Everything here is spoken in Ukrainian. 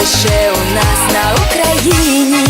лише у нас на Україні.